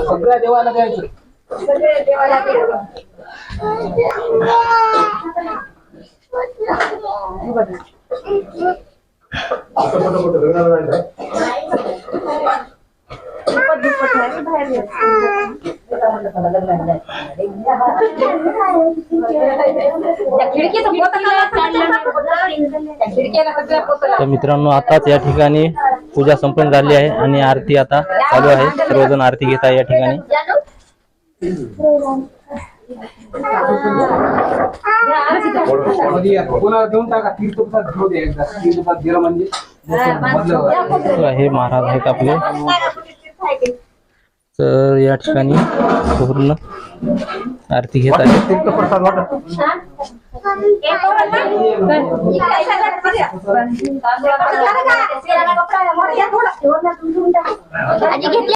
सगळ्या देवाला द्यायचं तर मित्रांनो आताच या ठिकाणी पूजा संपन्न झाली आहे आणि आरती आता चालू आहे. सर्वजण आरती घेत आहे या ठिकाणी. हे महाराज आहेत आपले. तर या ठिकाणी पूर्ण आरती घेत आहे. तीर्थप्रसाद वाटत आजी घेतली